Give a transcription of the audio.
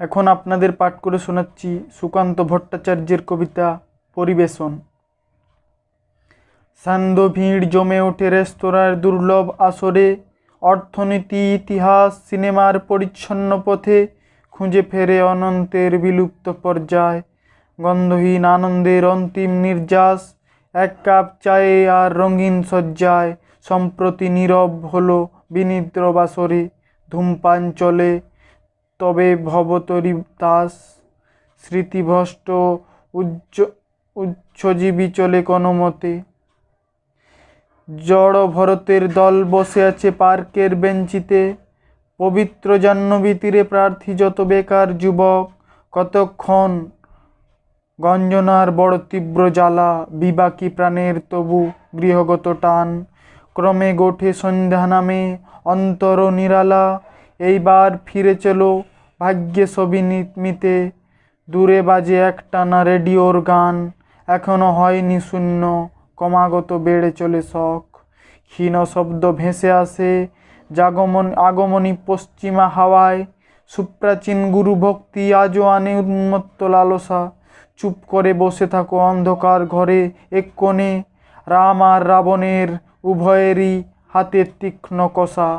এখন আপনাদের পাঠ করে শোনাচ্ছি সুকান্ত ভট্টাচার্যের কবিতা পরিবেশন। সান্ধ্য ভিড় জমে ওঠে রেস্তোরাঁর দুর্লভ আসরে, অর্থনীতি, ইতিহাস, সিনেমার পরিচ্ছন্ন পথে খুঁজে ফেরে অনন্তের বিলুপ্ত পর্যায়। গন্ধহীন আনন্দের অন্তিম নির্যাস, এক কাপ চায়ে আর রঙিন সজ্জায় সম্প্রতি নীরব হলো বিনিদ্র বাসরে, ধূমপান চলে তবে ভবতরী দাস স্মৃতিভ্রষ্ট উচ্চ উচ্চজীবী চলে কোনো মতে জড় ভরতের দল বসে আছে পার্কের বেঞ্চিতে। পবিত্র জাহ্নবী তীরে প্রার্থী যত বেকার যুবক, কতক্ষণ গঞ্জনার বড় তীব্র জ্বালা, বিবাকি প্রাণের তবু গৃহগত টান। ক্রমে গোঠে সন্ধ্যা নামে অন্তর নিরালা এইবার ফিরে চলো ভাগ্যে ছবি মিতে দূরে বাজে একটানা রেডিওর গান, এখনও হয়নি শূন্য, ক্রমাগত বেড়ে চলে শখ। ক্ষীণ শব্দ ভেসে আসে জাগমন, আগমনী পশ্চিমা হাওয়ায়। সুপ্রাচীন গুরু ভক্তি আজও আনে উন্মত্ত লালসা। চুপ করে বসে থাকো অন্ধকার ঘরে, এক কোণে। রাম আর রাবণের উভয়েরই হাতের তীক্ষ্ণ কষা।